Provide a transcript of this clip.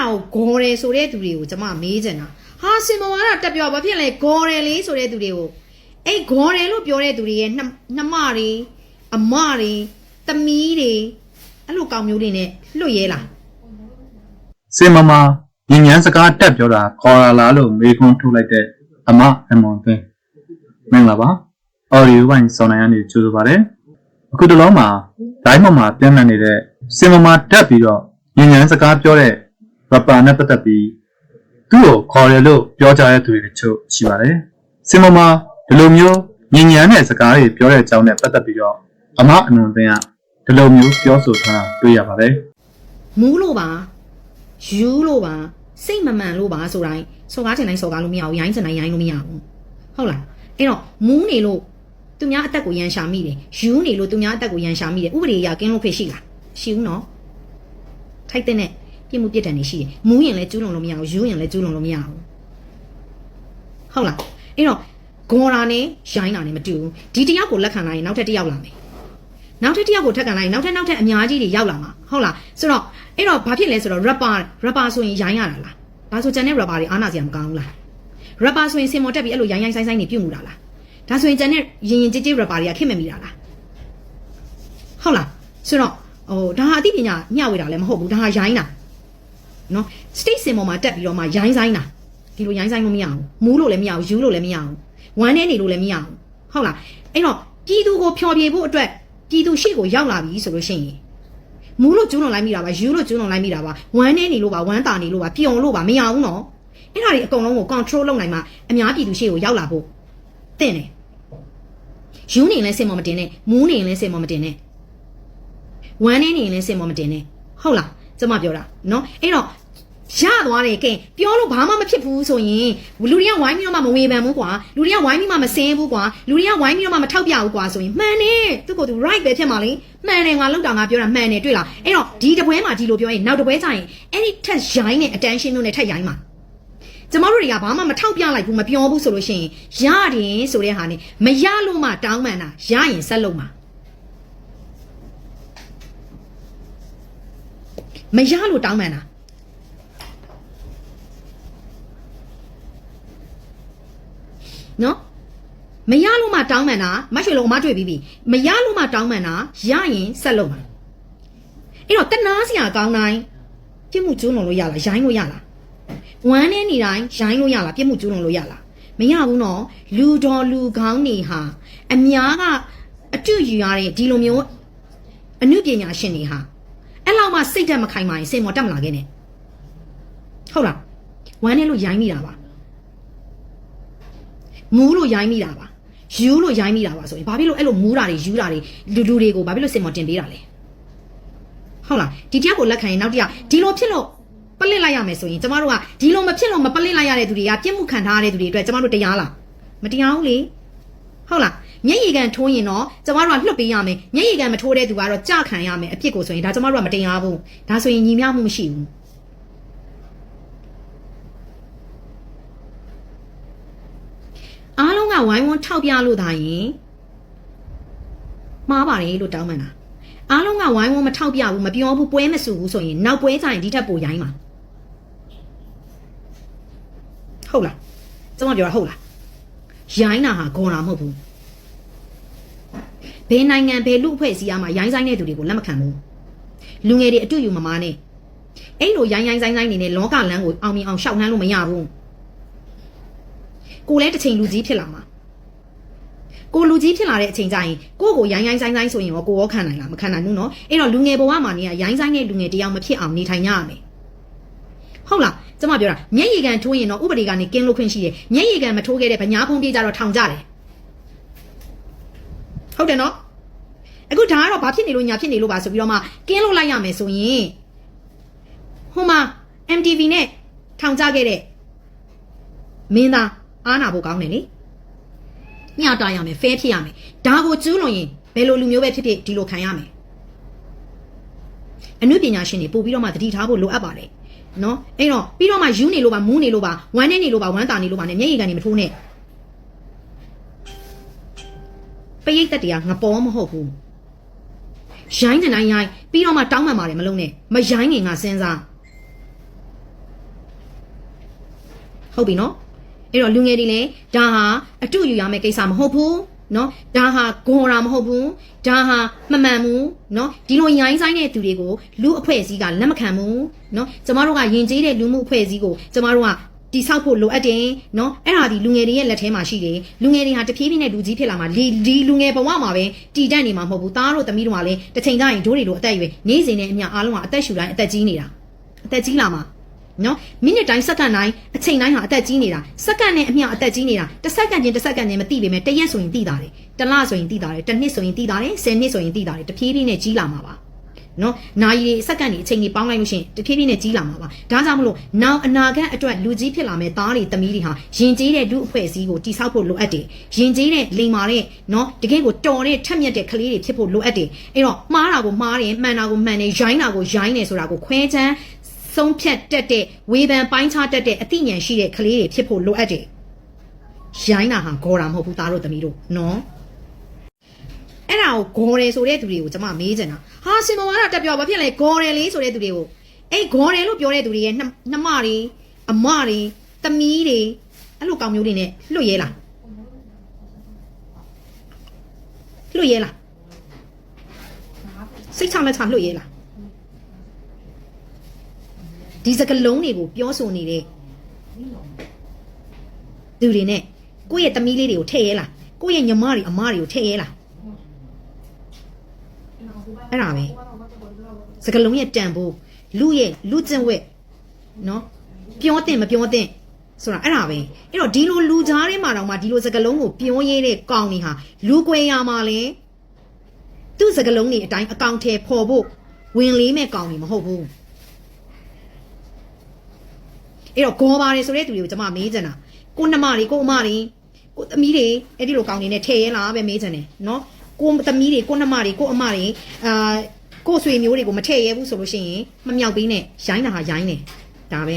အဲ့ဒါကိုဂေါ်တယ်ဆိုတဲ့သူတွေကိုကျမမေးချင်တာဟာစင်မောကတော့တက်ပြောဘာဖြစ်လဲဂေါ်တယ်လေဆိုတဲ့သူတွေကိုအဲ့ဂေါ်တယ်လို့ပြောတဲ့သူတွေရဲ့နှမနှမတွေအမတွေသမီးတွေအဲ့လိုကောင်မျိုးတွေနဲ့လွတ်ရဲလားစင်မမညဉ့်ညမ်းစကားတက်ပြောတာခေါ်လာလားလို့မေးခွန်းထုတ်လိုက်တဲ့အမအမွန်သွင်းမင်္ဂလာပါအော်ဒီယိုဘိုင်းစောင်းနိုင်ရနေကြိုဆိုပါရစေအခုတလုံးမှာဒိုင်းမမှာပြန်လှန်နေတဲ့စင်မမတက်ပြီးတော့ညဉ့်ညမ်းစကားပြောတဲ့ rapper နဲ့ပတ်သက်ပြီးသူ့ကိုခေါ်တယ်လို့ပြောကြတဲ့သူတွေတချို့ရှိပါတယ်စင်မမဒီလိုမျိုးညဉ့်ညမ်းတဲ့စကားတွေပြောတဲ့အကြောင်းနဲ့ပတ်သက်ပြီးတော့အမအနွန်သွင်းကဒီလိုမျိုးပြောဆိုထားတာတွေ့ရပါတယ်မူးလို့ပါယူလို့ပါစိတ်မမှန်လို့ပါဆိုတိုင်းစော်ကားချင်တိုင်းစော်ကားလို့မရဘူးရိုင်းချင်တိုင်းရိုင်းလို့မရဘူးဟုတ်လားအဲ့တော့မူးနေလို့သူများအသက်ကိုရန်ရှာမိတယ်ယူနေလို့သူများအသက်ကိုရန်ရှာမိတယ်ဥပဒေအရကင်းလို့ခွင့်ရှိလားရှိဘူးနော်ထိုက်တဲ့နဲ့ ပြစ်မှုပြစ်ဒဏ်တွေရှိတယ်မူးရင်လည်းကျူးလွန်လို့မရဘူးယူရင်လည်းကျူးလွန်လို့မရဘူးဟုတ်လားအဲ့တော့ဂေါ်ရာနဲ့ရိုင်းတာနဲ့မတူဘူးဒီတယောက်ကိုလက်ခံလိုက်ရင်နောက်ထပ်တစ်ယောက်လာမယ်နောက်ထပ်တစ်ယောက်ကိုထပ်ကန်လိုက်ရင်နောက်ထပ်နောက်ထပ်အများကြီးတွေရောက်လာမှာဟုတ်လားဆိုတော့အဲ့တော့ဘာဖြစ်လဲဆိုတော့ rapper rapper ဆိုရင်ရိုင်းရတာလားဒါဆိုကျန်တဲ့ rapper တွေအားနာစရာမကောင်းဘူးလား rapper ဆိုရင်စင်မော်တက်ပြီးအဲ့လိုရိုင်းရိုင်းဆိုင်ဆိုင်နေပြုတ်မှုတာလားဒါဆိုရင်ကျန်တဲ့ရင်ရင်ကြည်ကြည် rapper တွေကခင်မမိတာလားဟုတ်လားဆိုတော့ဟိုဒါဟာအသိပညာမျှဝေတာလည်းမဟုတ်ဘူးဒါဟာရိုင်းတာ နော် state စင်မော်မှာတက်ပြီးတော့မှရိုင်းဆိုင်တာဒီလိုရိုင်းဆိုင်လို့မရဘူးမူးလို့လည်းမရဘူးယူလို့လည်းမရဘူးဝမ်းနေနေလို့လည်းမရဘူးဟုတ်လားအဲ့တော့ပြည်သူကိုဖျော်ဖြေဖို့အတွက်ပြည်သူရှေ့ကိုရောက်လာပြီဆိုလို့ရှိရင်မူးလို့ကျူးလွန်လိုက်မိတာပါယူလို့ကျူးလွန်လိုက်မိတာပါဝမ်းနေနေလို့ပါဝမ်းတာနေလို့ပါပျော်လို့ပါမရဘူးနော်အဲ့ဒါတွေအကုန်လုံးကို control လုပ်နိုင်မှအများပြည်သူရှေ့ကိုရောက်လာဖို့တင့်တယ်ယူနေလဲစင်မမတင်နဲ့မူးနေလဲစင်မမတင်နဲ့ဝမ်းနေနေလဲစင်မမတင်နဲ့ဟုတ်လားကျမပြောတာနော်အဲ့တော့ ရသွားတယ်ကဲပြောလို့ဘာမှမဖြစ်ဘူးဆိုရင်လူတွေကဝိုင်းပြီးတော့မှမဝေဖန်ဘူးကွာလူတွေကဝိုင်းပြီးမှမစင်းဘူးကွာလူတွေကဝိုင်းပြီးတော့မှမထောက်ပြဘူးကွာဆိုရင်မှန်တယ်သူကသူ right ပဲဖြစ်မှာလေမှန်တယ်ငါလောက်တာငါပြောတာမှန်တယ်တွေ့လားအဲ့တော့ဒီတပွဲမှာဒီလိုပြောရင်နောက်တပွဲကျရင်အဲ့ဒီထက်ရိုင်းတဲ့ attention မျိုးနဲ့ထက်ရိုင်းမှာကျမတို့တွေကဘာမှမထောက်ပြလိုက်ဘူးမပြောဘူးဆိုလို့ရှိရင်ရတယ်ဆိုတဲ့ဟာနဲ့မရလို့မှတောင်းပန်တာရရင်ဆက်လုပ်မှာမရလို့တောင်းပန်တာ နော်မရလို့မှတောင်းမှန်တာမရွှေလုံးမတွေ့ပြီးပြီမရလို့မှတောင်းမှန်တာရရင်ဆက်လုပ်မှာအဲ့တော့တနာစရာကောင်းတိုင်းပြစ်မှုကျူးလွန်လို့ရလားရိုင်းလို့ရလားဝမ်းနေနေတိုင်းရိုင်းလို့ရလားပြစ်မှုကျူးလွန်လို့ရလားမရဘူးနော်လူတော်လူကောင်းနေဟာအများကအတူယူရတဲ့ဒီလိုမျိုးအမှုပညာရှင်တွေဟာအဲ့လောက်မှစိတ်ဓာတ်မခိုင်ပါရင်စိတ်မောတက်မလာခဲ့နဲ့ဟုတ်လားဝမ်းနေလို့ရိုင်းမိတာပါ မူးလို့ရိုင်းမိတာပါယူလို့ရိုင်းမိတာပါဆိုရင်ဘာဖြစ်လို့အဲ့လိုမူးတာတွေယူတာတွေလူလူတွေကိုဘာဖြစ်လို့စင်မတင်ပေးတာလဲဟုတ်လားဒီတယောက်ကိုလက်ခံရင်နောက်တယောက်ဒီလိုဖြစ်လို့ပလစ်လိုက်ရမယ်ဆိုရင်ကျမတို့ကဒီလိုမဖြစ်လို့မပလစ်လိုက်ရတဲ့သူတွေကပြစ်မှုခံထားရတဲ့သူတွေအတွက်ကျမတို့တရားလားမတရားဘူးလေဟုတ်လားမျက်ရည်ကန်ထိုးရင်တော့ကျမတို့ကလွတ်ပေးရမယ်မျက်ရည်ကန်မထိုးတဲ့သူကတော့ကြခံရမယ်အပြစ်ကိုဆိုရင်ဒါကျမတို့ကမတရားဘူးဒါဆိုရင်ညီမျှမှုမရှိဘူးအားလုံးက ဝိုင်းဝန်းထောက်ပြလို့သာရင်မှားပါတယ်လို့တောင်းပန်တာအားလုံးကဝိုင်းဝန်းမထောက်ပြဘူးမပြောဘူးပွဲမဆူဘူးဆိုရင်နောက်ပွဲကျရင်ဒီထက်ပိုရိုင်းမှာဟုတ်လားကျမပြောတာဟုတ်လားရိုင်းတာဟာဂေါ်တာမဟုတ်ဘူးဘယ်နိုင်ငံဘယ်လူအဖွဲ့အစည်းအားမှရိုင်းဆိုင်တဲ့သူတွေကိုလက်မခံဘူးလူငယ်တွေအတူယူမမာနဲ့အဲ့လိုရိုင်းရိုင်းဆိုင်ဆိုင်နေနဲ့လောကလမ်းကိုအောင်မြင်အောင်ရှောက်နှမ်းလို့မရဘူးကိုလည်းတစ်ချိန်လူကြီးဖြစ်လာမှာ ကိုလူကြီးဖြစ်လာတဲ့အချိန်ကျရင်ကိုကိုရိုင်းရိုင်းဆိုင်ဆိုင်ဆိုရင်ရောကိုရောခံနိုင်လားမခံနိုင်ဘူးနော်အဲ့တော့လူငယ်ဘဝမှာနေရရိုင်းဆိုင်တဲ့လူငယ်တယောက်မဖြစ်အောင်နေထိုင်ရမယ်ဟုတ်လားကျမပြောတာမျက်ရည်ကန်ထိုးရင်တော့ဥပဒေကနေကင်းလို့ခွင့်ရှိတယ်မျက်ရည်ကန်မထိုးခဲ့တဲ့ဗညာဖုံးပြေးကြတော့ထောင်ကြတယ်ဟုတ်တယ်နော်အခုဒါကတော့ဘာဖြစ်နေလို့ညာဖြစ်နေလို့ပါဆိုပြီးတော့မှကင်းလို့လိုက်ရမယ်ဆိုရင်ဟိုမှာ MTV နဲ့ထောင်ကြခဲ့တဲ့မင်းသားအားနာဖို့ကောင်းတယ်လေ ညတာရမယ်ဖဲဖြစ်ရမယ်ဒါကိုကျူးလွန်ရင်ဘယ်လိုလူမျိုးပဲဖြစ်ဖြစ်ဒီလိုခံရမယ်အနုပညာရှင်တွေပို့ပြီးတော့မှတတိထားဖို့လိုအပ်ပါတယ်နော်အဲ့တော့ပြီးတော့မှယူနေလို့ပါမူးနေလို့ပါဝမ်းနေနေလို့ပါဝမ်းတာနေလို့ပါနဲ့မျက်ရည်ကန်နေမထိုးနဲ့ပရိတ်သက်တရားငပေါ်မဟုတ်ဘူးရိုင်းတဲ့နိုင်ရိုင်းပြီးတော့မှတောင်းမှန်ပါတယ်မလုံးနဲ့မရိုင်းငင်ငါစဉ်းစားဟုတ်ပြီနော် အဲ့တော့လူငယ်တွေလည်းဒါဟာအတူယူရမယ့်ကိစ္စမဟုတ်ဘူးနော်ဒါဟာဂွန်ရာမဟုတ်ဘူးဒါဟာမမှန်ဘူးနော်ဒီလိုရိုင်းဆိုင်တဲ့သူတွေကိုလူအဖွဲ့အစည်းကလက်မခံဘူးနော်ကျမတို့ကယဉ်ကျေးတဲ့လူမှုအဖွဲ့အစည်းကိုကျမတို့ကတိဆောက်ဖို့လိုအပ်တယ်နော်အဲ့ဒါဒီလူငယ်တွေရဲ့လက်ထဲမှာရှိတယ်လူငယ်တွေဟာတဖြည်းဖြည်းနဲ့လူကြီးဖြစ်လာမှာဒီဒီလူငယ်ဘဝမှာပဲတည်တတ်နေမှာမဟုတ်ဘူးသားတို့သမီးတို့ကလည်းတစ်ချိန်ကျရင်ဒိုးတွေတို့အသက်အရွယ်နေ့စဉ်နဲ့အမျှအားလုံးကအသက်ရှူတိုင်းအသက်ကြီးနေတာအသက်ကြီးလာမှာ နော်မိနစ်တိုင်းစက္ကန့်တိုင်းအချိန်တိုင်းဟာအသက်ကြီးနေတာစက္ကန့်နဲ့အမျှအသက်ကြီးနေတာတစ်စက္ကန့်ချင်းတစ်စက္ကန့်ချင်းမသိပေမဲ့တစ်ရက်ဆိုရင်သိတာတယ်တစ်လဆိုရင်သိတာတယ်တစ်နှစ်ဆိုရင်သိတာတယ်ဆယ်နှစ်ဆိုရင်သိတာတယ်တဖြည်းဖြည်းနဲ့ကြီးလာမှာပါနော်နာရီတွေစက္ကန့်တွေအချိန်တွေပေါင်းလိုက်လို့ရှိရင်တဖြည်းဖြည်းနဲ့ကြီးလာမှာပါဒါကြောင့်မလို့နောက်အနာဂတ်အတွက်လူကြီးဖြစ်လာမဲ့သားတွေသမီးတွေဟာယဉ်ကျေးတဲ့လူအဖွဲ့အစည်းကိုတိဆောက်ဖို့လိုအပ်တယ်ယဉ်ကျေးတဲ့လိမ်မာတဲ့နော်တကယ့်ကိုတော်တဲ့ထက်မြက်တဲ့ကလေးတွေဖြစ်ဖို့လိုအပ်တယ်အဲ့တော့မှားတာကိုမှားတယ်မှန်တာကိုမှန်တယ်ရိုင်းတာကိုရိုင်းတယ်ဆိုတာကိုခွဲချမ်း ဆုံးဖြတ်တတ်တဲ့ဝေဖန်ပိုင်းခြားတတ်တဲ့အသိဉာဏ်ရှိတဲ့ကလေးတွေဖြစ်ဖို့လိုအပ်တယ်ရိုင်းတာဟာဂေါ်တာမဟုတ်ဘူးသားတို့သမီးတို့နော်အဲ့ဒါကိုဂေါ်တယ်ဆိုတဲ့သူတွေကိုကျွန်မမေးချင်တာဟာစင်မောကတက်ပြောဘာဖြစ်လဲဂေါ်တယ်လေးဆိုတဲ့သူတွေကိုအဲ့ဂေါ်တယ်လို့ပြောတဲ့သူတွေရဲ့နှမနှမတွေအမတွေသမီးတွေအဲ့လိုကောင်မျိုးတွေနဲ့လွတ်ရဲလားလွတ်ရဲလားစိတ်ချလက်ချလွတ်ရဲလား ဒီစကလုံးတွေကိုပြောဆိုနေတဲ့သူတွေနဲ့ကိုယ့်ရဲ့သမီးလေးတွေကိုထည့်ရဲလားကိုယ့်ရဲ့ညီမတွေအမတွေကိုထည့်ရဲလားအဲ့ဒါပဲစကလုံးရဲ့တန်ဖို့လူရဲ့လူကျင့်ဝက်နော်ပြောတဲ့မပြောတဲ့ဆိုတာအဲ့ဒါပဲအဲ့တော့ဒီလိုလူကြားထဲမှာတော့မှဒီလိုစကလုံးကိုပြောရတဲ့ကောင်းနေဟာလူကွယ်ရမှာလဲသူ့စကလုံးတွေအတိုင်းအကောင့်ထဲပေါ်ဖို့ဝင်လေးမဲ့ကောင်းနေမဟုတ်ဘူး အဲ့တော့ဂေါ်ပါတယ်ဆိုတဲ့သူတွေကိုကျွန်မမေးချင်တာကိုနှမတွေကိုအမတွေကိုသမီးတွေအဲ့ဒီလိုကောင်းနေနဲ့ထဲရဲလားပဲမေးချင်တယ်နော်ကိုသမီးတွေကိုနှမတွေကိုအမတွေအာကိုဆွေမျိုးတွေကိုမထည့်ရဲဘူးဆိုလို့ရှိရင်မမြောက်ပေးနဲ့ရိုင်းတာဟာရိုင်းတယ်ဒါပဲ